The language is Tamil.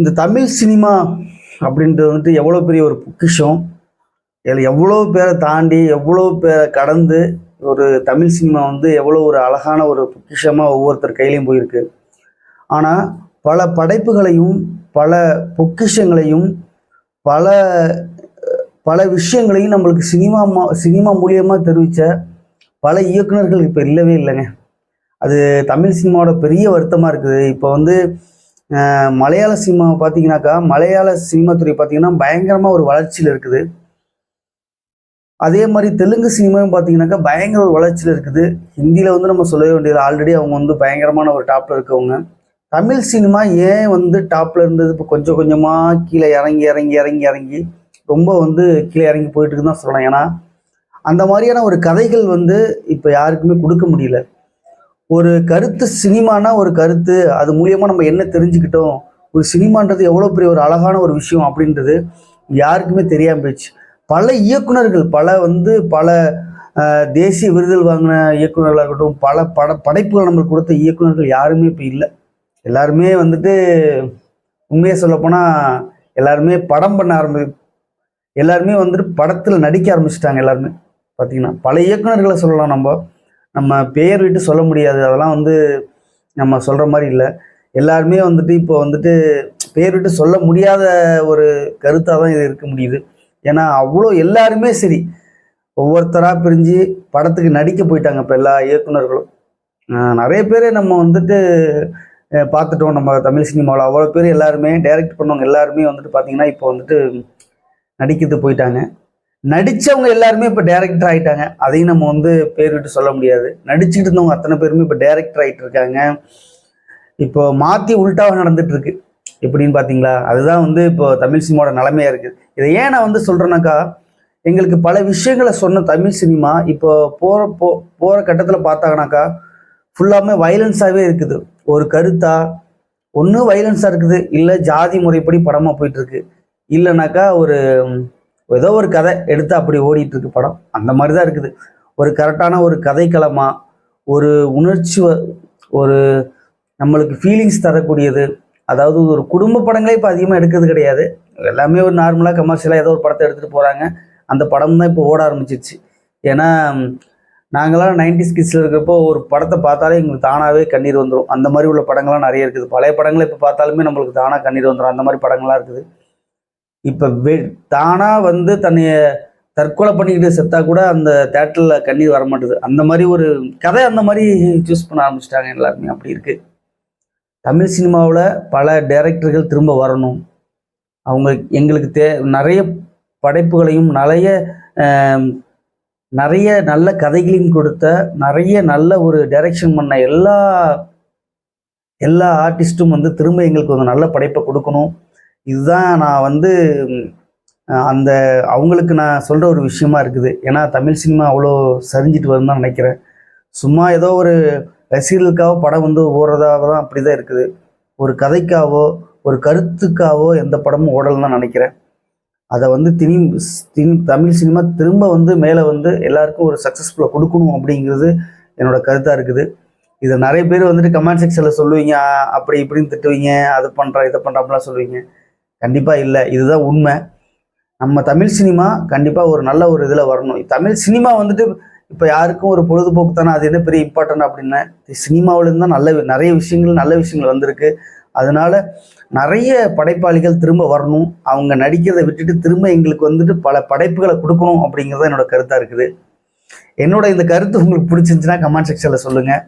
இந்த தமிழ் சினிமா அப்படின்றது வந்துட்டு எவ்வளோ பெரிய ஒரு பொக்கிஷம். இதில் எவ்வளோ பேரை தாண்டி எவ்வளோ பேரை கடந்து ஒரு தமிழ் சினிமா வந்து எவ்வளோ ஒரு அழகான ஒரு பொக்கிஷமாக ஒவ்வொருத்தர் கையிலையும் போயிருக்கு. ஆனால் பல படைப்புகளையும் பல பொக்கிஷங்களையும் பல பல விஷயங்களையும் நம்மளுக்கு சினிமா மா- சினிமா மூலியமாக தெரிவித்த பல இயக்குனர்கள் இப்போ இல்லவே இல்லைங்க. அது தமிழ் சினிமாவோட பெரிய வருத்தமாக இருக்குது. இப்போ வந்து மலையாள சினிமா பார்த்தீங்கன்னாக்கா மலையாள சினிமா துறை பார்த்தீங்கன்னா பயங்கரமாக ஒரு வளர்ச்சியில் இருக்குது. அதே மாதிரி தெலுங்கு சினிமாவும் பார்த்தீங்கன்னாக்கா பயங்கர ஒரு வளர்ச்சியில் இருக்குது. ஹிந்தியில் வந்து நம்ம சொல்லவே வேண்டியது ஆல்ரெடி அவங்க வந்து பயங்கரமான ஒரு டாப்பில் இருக்கவங்க. தமிழ் சினிமா ஏன் வந்து டாப்பில் இருந்தது? இப்போ கொஞ்சம் கொஞ்சமாக கீழே இறங்கி இறங்கி இறங்கி இறங்கி ரொம்ப வந்து கீழே இறங்கி போயிட்டு இருக்குன்னு தான் சொல்லலாம். ஏன்னா அந்த மாதிரியான ஒரு கதைகள் வந்து இப்போ யாருக்குமே கொடுக்க முடியல. ஒரு கருத்து சினிமானா ஒரு கருத்து அது மூலியமா நம்ம என்ன தெரிஞ்சுக்கிட்டோம் ஒரு சினிமான்றது எவ்வளோ பெரிய ஒரு அழகான ஒரு விஷயம் அப்படின்றது யாருக்குமே தெரியாமல் போயிடுச்சு. பல இயக்குனர்கள் பல வந்து பல தேசிய விருதுகள் வாங்கின இயக்குனர்களாக இருக்கட்டும் பல பட படைப்புகள் நம்மளுக்கு கொடுத்த இயக்குனர்கள் யாருமே இப்போ இல்லை. எல்லாருமே வந்துட்டு உண்மையை சொல்லப்போனால் எல்லாருமே படம் பண்ண ஆரம்பி எல்லாருமே வந்துட்டு படத்தில் நடிக்க ஆரம்பிச்சிட்டாங்க எல்லாருமே. பார்த்தீங்கன்னா பல இயக்குனர்களை சொல்லலாம் நம்ம. நம்ம பேர் விட்டு சொல்ல முடியாது. அதெல்லாம் வந்து நம்ம சொல்கிற மாதிரி இல்லை. எல்லாருமே வந்துட்டு இப்போ வந்துட்டு பேர் விட்டு சொல்ல முடியாத ஒரு கருத்தாக தான் இது இருக்க முடியுது. ஏன்னா அவ்வளோ எல்லாருமே சரி. ஒவ்வொருத்தராக பிரிஞ்சு படத்துக்கு நடிக்க போயிட்டாங்க இப்போ எல்லா இயக்குனர்களும் நிறைய பேர் நம்ம வந்துட்டு பார்த்துட்டோம். நம்ம தமிழ் சினிமாவில் அவ்வளோ பேர் எல்லாருமே டைரக்ட் பண்ணவங்க எல்லாருமே வந்துட்டு பார்த்தீங்கன்னா இப்போ வந்துட்டு நடிக்கிறது போயிட்டாங்க. நடித்தவங்க எல்லாருமே இப்போ டேரக்டர் ஆகிட்டாங்க அதையும் நம்ம வந்து பேர் விட்டு சொல்ல முடியாது. நடிச்சுட்டு இருந்தவங்க அத்தனை பேருமே இப்போ டேரக்டர் ஆகிட்டு இருக்காங்க. இப்போ மாற்றி உல்ட்டாவாக நடந்துட்டு இருக்கு எப்படின்னு பார்த்தீங்களா அதுதான் வந்து இப்போ தமிழ் சினிமாவோட நிலைமையாக இருக்குது இதை ஏன் நான் வந்து சொல்கிறேன்னாக்கா எங்களுக்கு பல விஷயங்களை சொன்ன தமிழ் சினிமா இப்போ போகிற போ போகிற கட்டத்தில் பார்த்தாங்கனாக்கா ஃபுல்லாமே வைலன்ஸாகவே இருக்குது. ஒரு கருத்தா ஒன்று வைலன்ஸாக இருக்குது. இல்லை ஜாதி முறைப்படி படமாக போயிட்டுருக்கு இல்லைனாக்கா ஒரு ஏதோ ஒரு கதை எடுத்து அப்படி ஓடிட்டு இருக்கு படம். அந்த மாதிரி தான் இருக்குது. ஒரு கரெக்டான ஒரு கதைக்களமாக ஒரு உணர்ச்சி ஒரு நம்மளுக்கு ஃபீலிங்ஸ் தரக்கூடியது. அதாவது ஒரு குடும்ப படங்களே இப்போ அதிகமாக எடுக்கிறது கிடையாது. எல்லாமே ஒரு நார்மலாக கமர்ஷியலாக ஏதோ ஒரு படத்தை எடுத்துகிட்டு போகிறாங்க அந்த படம் தான் இப்போ ஓட ஆரம்பிச்சிச்சு ஏன்னா நாங்களாம் நைன்டிஸ் கிட்ஸில் இருக்கிறப்போ ஒரு படத்தை பார்த்தாலே எங்களுக்கு தானாகவே கண்ணீர் வந்துடும் அந்த மாதிரி உள்ள படங்கள்லாம் நிறைய இருக்குது. பழைய படங்களை இப்போ பார்த்தாலுமே நம்மளுக்கு தானாக கண்ணீர் வந்துடும் அந்த மாதிரி படங்கள்லாம் இருக்குது. இப்போ வெ தானாக வந்து தன்னைய தற்கொலை பண்ணிக்கிட்டு செத்தா கூட அந்த தேட்டரில் கண்ணீர் வர மாட்டுது. அந்த மாதிரி ஒரு கதை அந்த மாதிரி சூஸ் பண்ண ஆரம்பிச்சிட்டாங்க எல்லாருமே. அப்படி இருக்குது தமிழ் சினிமாவில் பல டைரக்டர்கள் திரும்ப வரணும். அவங்க எங்களுக்கு தே நிறைய படைப்புகளையும் நிறைய நிறைய நல்ல கதைகளையும் கொடுத்த நிறைய நல்ல ஒரு டைரக்ஷன் பண்ண எல்லா எல்லா ஆர்டிஸ்ட்டும் வந்து திரும்ப எங்களுக்கு ஒரு நல்ல படைப்பை கொடுக்கணும். இதுதான் நான் வந்து அந்த அவங்களுக்கு நான் சொல்கிற ஒரு விஷயமா இருக்குது. ஏன்னா தமிழ் சினிமா அவ்வளோ சரிஞ்சிட்டு வரும்னு தான் நினைக்கிறேன். சும்மா ஏதோ ஒரு ரசிகர்களுக்காக படம் வந்து ஓடுறதாக தான் அப்படி தான் இருக்குது. ஒரு கதைக்காவோ ஒரு கருத்துக்காவோ எந்த படமும் ஓடலன்னு தான் நினைக்கிறேன். அதை வந்து திணி திணி தமிழ் சினிமா திரும்ப வந்து மேலே வந்து எல்லாருக்கும் ஒரு சக்ஸஸ்ஃபுல்லாக கொடுக்கணும் அப்படிங்கிறது என்னோடய கருத்தாக இருக்குது. இதை நிறைய பேர் வந்துட்டு கமெண்ட் செக்ஷனில் சொல்லுவீங்க அப்படி இப்படின்னு திட்டுவீங்க அது பண்ணுற இதை பண்ணுற அப்படிலாம் சொல்லுவீங்க. கண்டிப்பாக இல்லை. இதுதான் உண்மை. நம்ம தமிழ் சினிமா கண்டிப்பாக ஒரு நல்ல ஒரு இதில் வரணும். தமிழ் சினிமா வந்துட்டு இப்போ யாருக்கும் ஒரு பொழுதுபோக்கு தானே? அது என்ன பெரிய இம்பார்ட்டன்ட் அப்படின்னா? சினிமாவிலேருந்து தான் நல்ல நிறைய விஷயங்கள் நல்ல விஷயங்கள் வந்திருக்கு. அதனால நிறைய படைப்பாளிகள் திரும்ப வரணும். அவங்க நடிக்கிறதை விட்டுட்டு திரும்ப எங்களுக்கு வந்துட்டு பல படைப்புகளை கொடுக்கணும் அப்படிங்கிறது என்னோட கருத்தாக இருக்குது. என்னோட இந்த கருத்து உங்களுக்கு பிடிச்சிருந்துச்சுன்னா கமெண்ட் செக்ஷனில் சொல்லுங்கள்